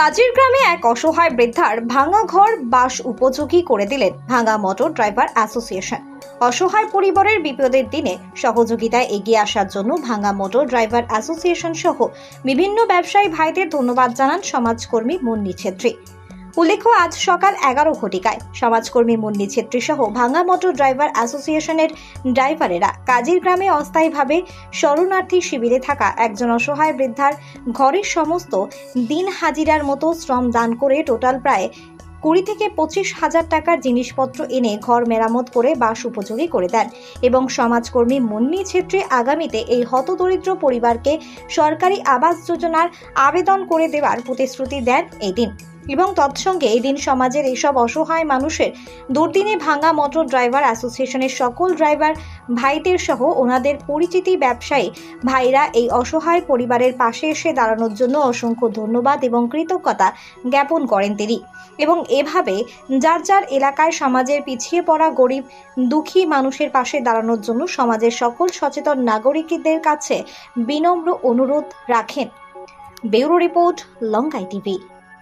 কাজের গ্রামে এক অসহায় বৃদ্ধার ভাঙা ঘর বাস উপযোগী করে দিলেন ভাঙা মোটর ড্রাইভার অ্যাসোসিয়েশন। অসহায় পরিবারের বিপদের দিনে সহযোগিতায় এগিয়ে আসার জন্য ভাঙা মোটর ড্রাইভার অ্যাসোসিয়েশন সহ বিভিন্ন ব্যবসায়ী ভাইদের ধন্যবাদ জানান সমাজকর্মী মুন্নি ছেত্রী। উল্লেখ্য, আজ সকাল এগারো ঘটিকায় সমাজকর্মী মুন্নি ছেত্রী সহ ভাঙা মোটর ড্রাইভার অ্যাসোসিয়েশনের ড্রাইভারেরা কাজীর গ্রামে অস্থায়ীভাবে শরণার্থী শিবিরে থাকা একজন অসহায় বৃদ্ধার ঘরের সমস্ত দিন হাজিরার মতো শ্রম দান করে টোটাল প্রায় কুড়ি থেকে পঁচিশ হাজার টাকার জিনিসপত্র এনে ঘর মেরামত করে বাস উপযোগী করে দেন এবং সমাজকর্মী মুন্নি ছেত্রী আগামীতে এই হতদরিদ্র পরিবারকে সরকারি আবাস যোজনার আবেদন করে দেওয়ার প্রতিশ্রুতি দেন এই দিন এবং তৎসঙ্গে এই দিন সমাজের এইসব অসহায় মানুষের দুর্দিনে ভাঙা মোটর ড্রাইভার অ্যাসোসিয়েশনের সকল ড্রাইভার ভাইদের সহ ওনাদের পরিচিতি ব্যবসায়ী ভাইরা এই অসহায় পরিবারের পাশে এসে দাঁড়ানোর জন্য অসংখ্য ধন্যবাদ এবং কৃতজ্ঞতা জ্ঞাপন করেন তিনি। এবং এভাবে যার যার এলাকায় সমাজের পিছিয়ে পড়া গরিব, দুঃখী মানুষের পাশে দাঁড়ানোর জন্য সমাজের সকল সচেতন নাগরিকদের কাছে বিনম্র অনুরোধ রাখেন। ব্যুরো রিপোর্ট, লঙ্কাই টিভি।